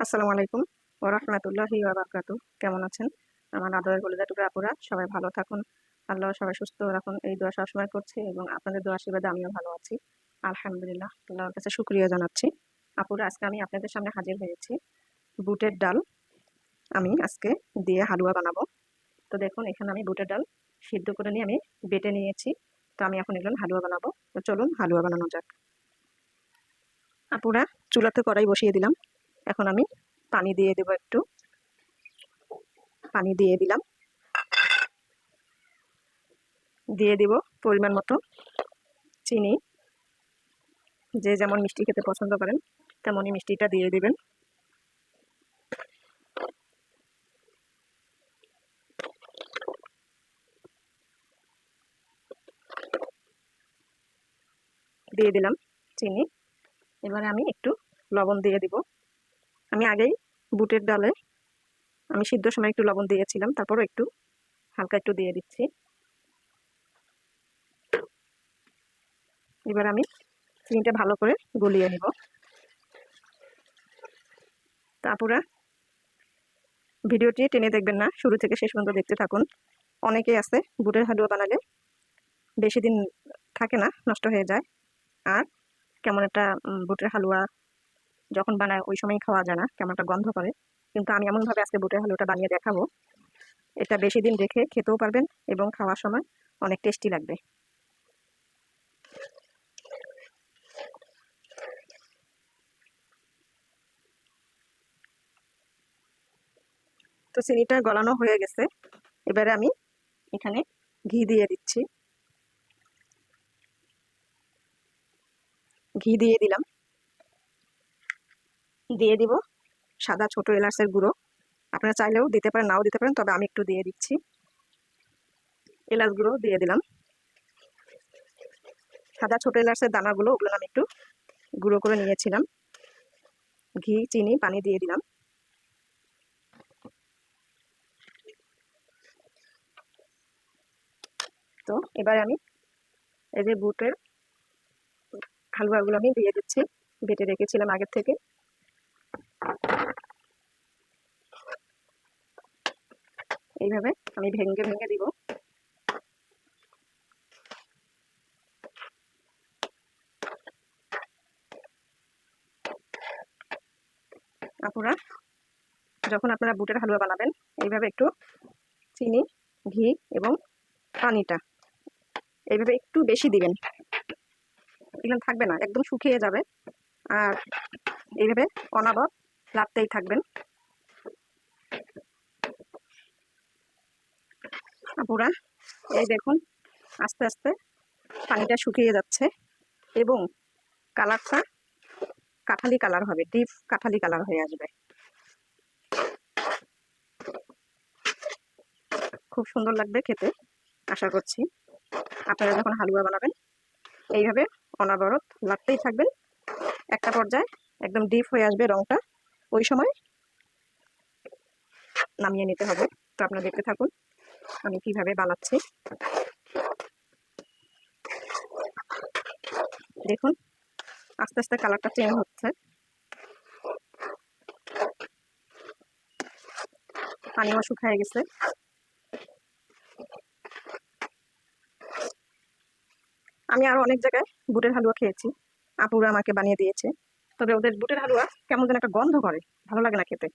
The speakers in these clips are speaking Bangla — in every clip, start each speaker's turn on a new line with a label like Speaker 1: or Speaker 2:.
Speaker 1: আসসালামু আলাইকুম। ওরহমতুল্লাহি ওবরাকাতু কেমন আছেন? আমার আদরের কলিজা টুকরা আপুরা, সবাই ভালো থাকুন। আল্লাহ সবাই সুস্থ রাখুন। এই দোয়া সবসময় করছি এবং আপনাদের দোয়া আশীর্বাদে আমিও ভালো আছি। আলহামদুলিল্লাহ, আল্লাহর কাছে শুক্রিয়া জানাচ্ছি। আপুরা, আজকে আমি আপনাদের সামনে হাজির হয়েছি বুটের ডাল। আমি আজকে দিয়ে হালুয়া বানাবো। তো দেখুন, এখানে আমি বুটের ডাল সিদ্ধ করে নিয়ে আমি বেটে নিয়েছি। তো আমি এখন এগুলো হালুয়া বানাবো। তো চলুন, হালুয়া বানানো যাক। আপুরা, চুলাতে কড়াই বসিয়ে দিলাম। এখন আমি পানি দিয়ে দেব একটু। পানি দিয়ে দিলাম। দিয়ে দিব পরিমাণ মতো চিনি। যে যেমন মিষ্টি খেতে পছন্দ করেন, তেমনই মিষ্টিটা দিয়ে দিবেন। দিয়ে দিলাম চিনি। এবারে আমি একটু লবণ দিয়ে দিব। আমি আগেই বুটের ডালে আমি সিদ্ধ সময় একটু লবণ দিয়েছিলাম, তারপরও একটু হালকা একটু দিয়ে দিচ্ছি। এবার আমি চিনিটা ভালো করে গলিয়ে নিব। তারপরে ভিডিওটি টেনে দেখবেন না, শুরু থেকে শেষ পর্যন্ত দেখতে থাকুন। অনেকেই আছে বুটের হালুয়া বানালে বেশি দিন থাকে না, নষ্ট হয়ে যায়। আর কেমন একটা বুটের হালুয়া যখন বানায় ওই সময় খাওয়া যায় না, কেমন একটা গন্ধ করে কিন্তু আমি এমনভাবে আজকে বুটের হালুয়াটা বানিয়ে দেখাবো। এটা বেশি দিন রেখে খেতেও পারবেন এবং খাওয়ার সময় অনেক টেস্টি লাগবে। তো চিনিটা গলানো হয়ে গেছে। এবারে আমি এখানে ঘি দিয়ে দিচ্ছি। ঘি দিয়ে দিলাম। দিয়ে দিব সাদা ছোট এলাচের গুঁড়ো। আপনারা চাইলেও দিতে পারেন, নাও দিতে পারেন, তবে আমি একটু দিয়ে দিচ্ছি। এলাচ গুঁড়ো দিয়ে দিলাম। সাদা ছোট এলাচের দানাগুলো, ওগুলো আমি একটু গুঁড়ো করে নিয়েছিলাম। ঘি, চিনি, পানি দিয়ে দিলাম। তো এবারে আমি এই যে বুটের হালুয়াগুলো আমি দিয়ে দিচ্ছি, বেটে রেখেছিলাম আগের থেকে। এইভাবে আমি ভেঙে ভেঙে দিব। আপুরা, যখন আপনারা বুটের হালুয়া বানাবেন, এইভাবে একটু চিনি, ঘি এবং পানিটা এইভাবে একটু বেশি দিবেন। এখানে থাকবে না, একদম শুকিয়ে যাবে। আর এইভাবে অনাবত লাড়তেই থাকবেন। আপুরা, এই দেখুন, আস্তে আস্তে পানিটা শুকিয়ে যাচ্ছে এবং কালারটা কাঠালি কালার হবে, ডিপ কাঠালি কালার হয়ে আসবে। খুব সুন্দর লাগবে খেতে, আশা করছি। আপনারা যখন হালুয়া বানাবেন, এইভাবে অনাবরত লাগতেই থাকবেন একটা পর্যায়ে একদম ডিপ হয়ে আসবে রংটা, ওই সময় নামিয়ে নিতে হবে। তো আপনারা দেখতে থাকুন। আমি কীভাবে বানাচ্ছি? দেখুন, আস্তে আস্তে কালারটা চেঞ্জ হচ্ছে। পানিও শুকায় গেছে। আমি আরও অনেক জায়গায় বুটের হালুয়া খেয়েছি। আপুরা আমাকে বানিয়ে দিয়েছে। তবে ওদের বুটের হালুয়া কেমন যেন একটা গন্ধ করে। ভালো লাগে না খেতে।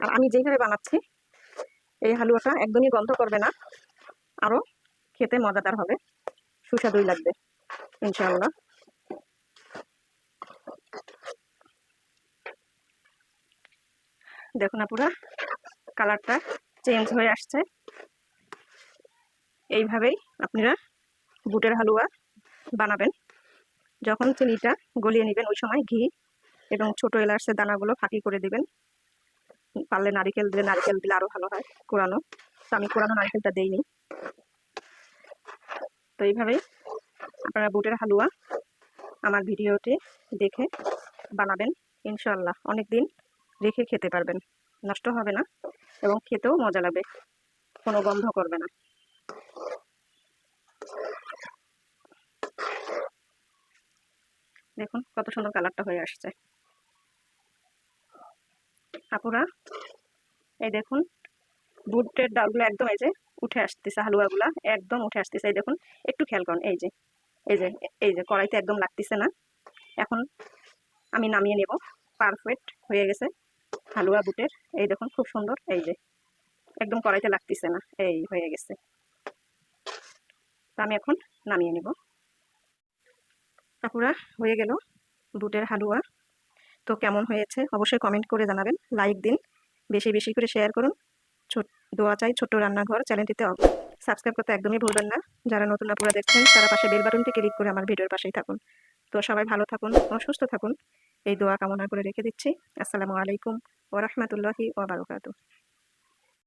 Speaker 1: আর আমি যেইভাবে বানাচ্ছি এই হালুয়াটা একদমই গন্ধ করবে না। আরও খেতে মজাদার হবে। সুস্বাদুই লাগবে, ইনশাআল্লাহ। দেখুন আপুরা, কালারটা চেঞ্জ হয়ে আসছে। এইভাবেই আপনারা বুটের হালুয়া বানাবেন। যখন চিনিটা গলিয়ে নেবেন ওই সময় ঘি এবং ছোট এলাচের দানাগুলো ফাঁকি করে দিবেন। পারলে নারিকেল দিলে নারিকেল দিলে আরও ভালো হয় কোরানো। তো আমি কোরানো নারিকেলটা দেইনি। তো এইভাবেই আপনারা বুটের হালুয়া আমার ভিডিওটি দেখে বানাবেন ইনশাল্লাহ অনেক দিন রেখে খেতে পারবেন। নষ্ট হবে না এবং খেতেও মজা লাগবে। কোনো গন্ধ করবে না। দেখুন কত সুন্দর কালারটা হয়ে আসছে। আপুরা, এই দেখুন, বুটের ডালগুলো একদম এই যে উঠে আসতেছে, হালুয়াগুলা একদম উঠে আসতেছে, এই দেখুন, একটু খেয়াল করুন, এই যে এই যে এই যে, কড়াইতে একদম লাগতেছে না, এখন আমি নামিয়ে নেব পারফেক্ট হয়ে গেছে, হালুয়া, বুটের, এই দেখুন, খুব সুন্দর, এই যে, একদম কড়াইতে লাগতেছে না, এই হয়ে গেছে আমি এখন নামিয়ে নেব, আপুরা, হয়ে গেল, বুটের হালুয়া তো কেমন হয়েছে? অবশ্যই কমেন্ট করে জানাবেন। লাইক দিন। বেশি বেশি করে শেয়ার করুন। ছোট, দোয়া চাই ছোট্ট রান্নাঘর চ্যানেলটিতে সাবস্ক্রাইব করতে একদমই ভুলবেন না। যারা নতুন আপুরা দেখছেন, তারা পাশে বেল বাটনটি ক্লিক করে আমার ভিডিওর পাশেই থাকুন। তো সবাই ভালো থাকুন সুস্থ থাকুন। এই দোয়া কামনা করে রেখে দিচ্ছি। আসসালামু আলাইকুম ওরহমতুল্লাহি ওবরাকাতু